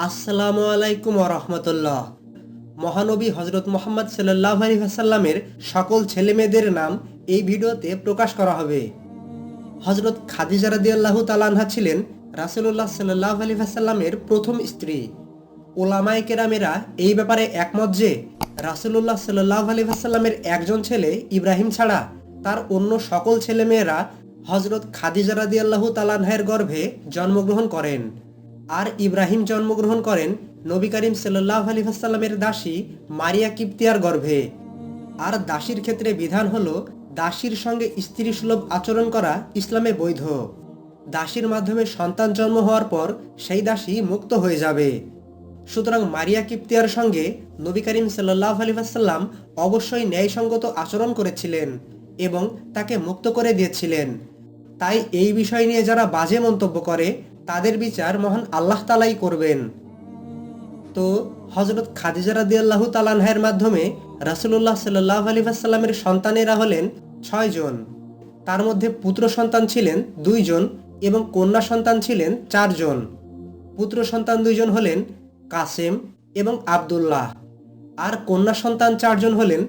আসসালামু আলাইকুম রহমতুল্লাহ। মহানবী হজরত মোহাম্মদ সাল্লাহ আলী হাসাল্লামের সকল ছেলেমেয়েদের নাম এই ভিডিওতে প্রকাশ করা হবে। হজরত খাদিজা রাদি আল্লাহ তালানহা ছিলেন রাসুল্লাহ সাল্লাহ আলী হাসাল্লামের প্রথম স্ত্রী। ওলামায় কেরামেরা এই ব্যাপারে একমত যে রাসুল্লাহ সাল্লাহ আলী হাসাল্লামের একজন ছেলে ইব্রাহিম ছাড়া তার অন্য সকল ছেলেমেয়েরা হজরত খাদিজা রাদি আল্লাহ তালানহায়ের গর্ভে জন্মগ্রহণ করেন। আর ইব্রাহিম জন্মগ্রহণ করেন নবী করিম সাল্লাহ আলী হাসাল্লামের দাসী মারিয়া কিপ্তিয়ার গর্ভে। আর দাসীর ক্ষেত্রে বিধান হল দাসীর সঙ্গে স্ত্রী সুলভ আচরণ করা ইসলামে বৈধ। দাসীর মাধ্যমে সন্তান জন্ম হওয়ার পর সেই দাসী মুক্ত হয়ে যাবে। সুতরাং মারিয়া কিপ্তিয়ার সঙ্গে নবী করিম সাল্লাহ আলী হাসাল্লাম অবশ্যই ন্যায়সঙ্গত আচরণ করেছিলেন এবং তাকে মুক্ত করে দিয়েছিলেন। তাই এই বিষয় নিয়ে যারা বাজে মন্তব্য করে তাদের বিচার মহান আল্লাহ তালাই করবেন। তো হজরত খাদিজা রাদি আল্লাহ তালানহের মাধ্যমে রাসুল্লাহ সাল্লাহ আলী আসাল্লামের সন্তানেরা হলেন ছয়জন তার মধ্যে পুত্র সন্তান ছিলেন দুইজন এবং কন্যা সন্তান ছিলেন চারজন পুত্র সন্তান দুইজন হলেন কাসেম এবং আবদুল্লাহ। আর কন্যা সন্তান চারজন হলেন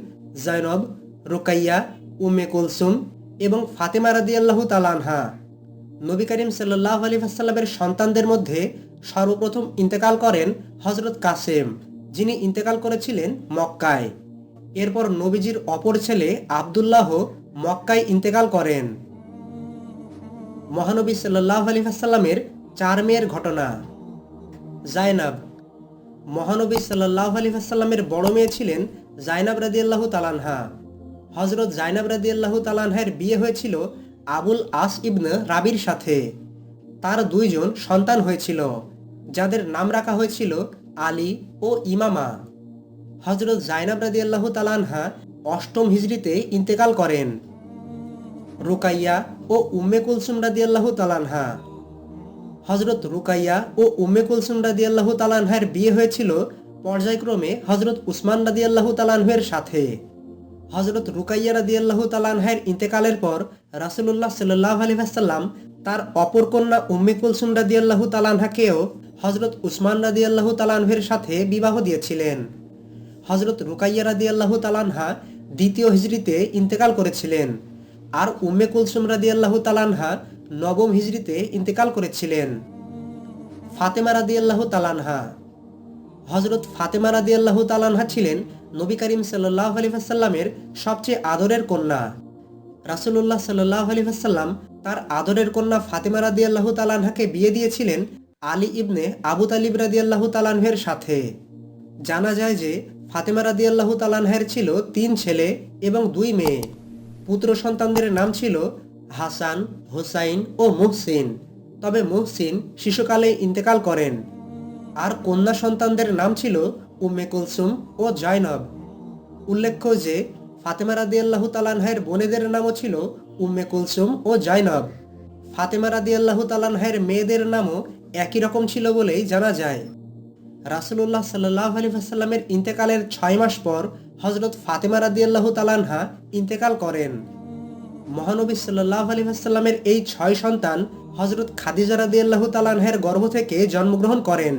জৈনব রুকাইয়া উমে কুলসুম এবং ফাতেমা রাদি আল্লাহ তালানহা নবী করিম সাল্লাহ আলী আসাল্লামের সন্তানদের মধ্যে সর্বপ্রথম ইন্তেকাল করেন হজরত কাসেম, যিনি ইন্তেকাল করেছিলেন মক্কায়। এরপর নবীজির অপর ছেলে আবদুল্লাহ মক্কায় ইন্তেকাল করেন। মহানবী সাল্লাহ আলী আসাল্লামের চার মেয়ের ঘটনা। জায়নাব, মহানবী সাল্লাহ আলী আসাল্লামের বড় মেয়ে ছিলেন জাইনাব রাদি আল্লাহ তালানহা হজরত জাইনাব রাদি আল্লাহ তালানহার বিয়ে হয়েছিল আবুল আস ইবন রাবির সাথে। তার দুইজন সন্তান হয়েছিল, যাদের নাম রাখা হয়েছিল আলী ও ইমামা। হজরত জাইনাব রাদি আল্লাহ তালানহা অষ্টম হিজড়িতে ইন্তেকাল করেন। রুকাইয়া ও উম্মে কুলসুম রাদি আল্লাহ তালানহা হজরত রুকাইয়া ও উম্মে কুলসুম রাদি আল্লাহ তালানহার বিয়ে হয়েছিল, পর্যায়ক্রমে হজরত উসমান রাদি আল্লাহ তালানহের সাথে। হজরত রুকাইয়া রাদি আল্লাহ ইন্তেকালের পর রাসুল্লাহ সাল্লাহ আলী আসাল্লাম তার অপর কন্যা উম্মে কুলসুম রাদি আল্লাহ তালানহাকেও হজরত উসমান রাদি আল্লাহ তালানহের সাথে বিবাহ দিয়েছিলেন। হজরত রুকাইয়া রাদি আল্লাহ তালানহা দ্বিতীয় হিজড়িতে ইন্তেকাল করেছিলেন আর উম্মে কুলসুম রাদি আল্লাহ তালানহা নবম হিজড়িতে ইন্তেকাল করেছিলেন। ফাতেমা রাদি আল্লাহ তালানহা হজরত ফাতেমা রাদি আল্লাহ তালানহা ছিলেন নবী করিম সাল্লাহ আলী আসাল্লামের সবচেয়ে আদরের কন্যা। রাসুল্লাহ সাল্লাহ আলী আসাল্লাম তার আদরের কন্যা ফাতেমা রাদি আল্লাহ তালানহাকে বিয়ে দিয়েছিলেন আলী ইবনে আবু তালিব রাদি আল্লাহ তালানহের সাথে। জানা যায় যে ফাতেমা রাদি আল্লাহ তালানহের ছিল তিন ছেলে এবং দুই মেয়ে। পুত্র সন্তানদের নাম ছিল হাসান, হোসাইন ও মুহসিন। তবে মুহসিন শিশুকালে ইন্তেকাল করেন। আর কন্যা সন্তানদের নাম ছিল উম্মে কুলসুম ও জয়নব। উল্লেখ্য যে, ফাতেমা রাদি আল্লাহ তালানহের বোনেদের নামও ছিল উম্মে কুলসুম ও জয়নব। ফাতেমা রাদি আল্লাহ তালানহের মেয়েদের নামও একই রকম ছিল বলেই জানা যায়। রাসুল্লাহ সাল্লাহ আলী আসাল্লামের ইন্তেকালের ছয় মাস পর হজরত ফাতেমা রাদি আল্লাহ তালানহা ইন্তেকাল করেন। মহানবী সাল্লাহ আলী আসাল্লামের এই ছয় সন্তান হজরত খাদিজা রাদি আল্লাহ তালানহের গর্ভ থেকে জন্মগ্রহণ করেন।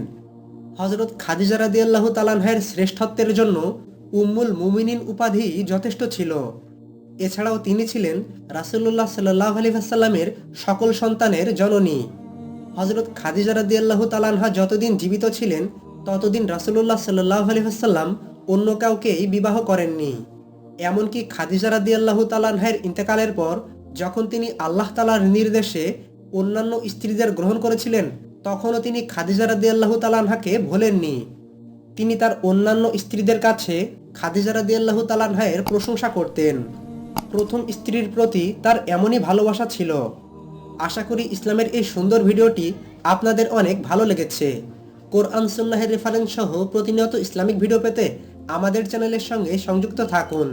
হজরত খাদিজা রাদি আল্লাহ তালানহের শ্রেষ্ঠত্বের জন্য উম্মুল মুমিনিন উপাধি যথেষ্ট ছিল। এছাড়াও তিনি ছিলেন রাসুল্লাহ সাল্লাহ আলী আসাল্লামের সকল সন্তানের জননী। হজরত খাদিজা রাদি আল্লাহ তালানহা যতদিন জীবিত ছিলেন, ততদিন রাসুল্লাহ সাল্লাহ আলী আসাল্লাম অন্য কাউকেই বিবাহ করেননি। এমনকি খাদিজা রাদি আল্লাহ তালানহের ইন্তেকালের পর, যখন তিনি আল্লাহ তালার নির্দেশে অন্যান্য স্ত্রীদের গ্রহণ করেছিলেন তখনও তিনি খাদিজা রাদি আল্লাহ তালানহাকে ভোলেননি। তিনি তার অন্যান্য স্ত্রীদের কাছে খাদিজা রাদি আল্লাহ তালানহায়ের প্রশংসা করতেন। প্রথম স্ত্রীর প্রতি তার এমনই ভালোবাসা ছিল। আশা করি ইসলামের এই সুন্দর ভিডিওটি আপনাদের অনেক ভালো লেগেছে। কোরআন, সুন্নাহের রেফারেন্স সহ প্রতিনিয়ত ইসলামিক ভিডিও পেতে আমাদের চ্যানেলের সঙ্গে সংযুক্ত থাকুন।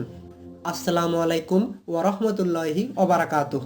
আসসালামু আলাইকুম ওরহমতুল্লাহি ওবরাকাতুহ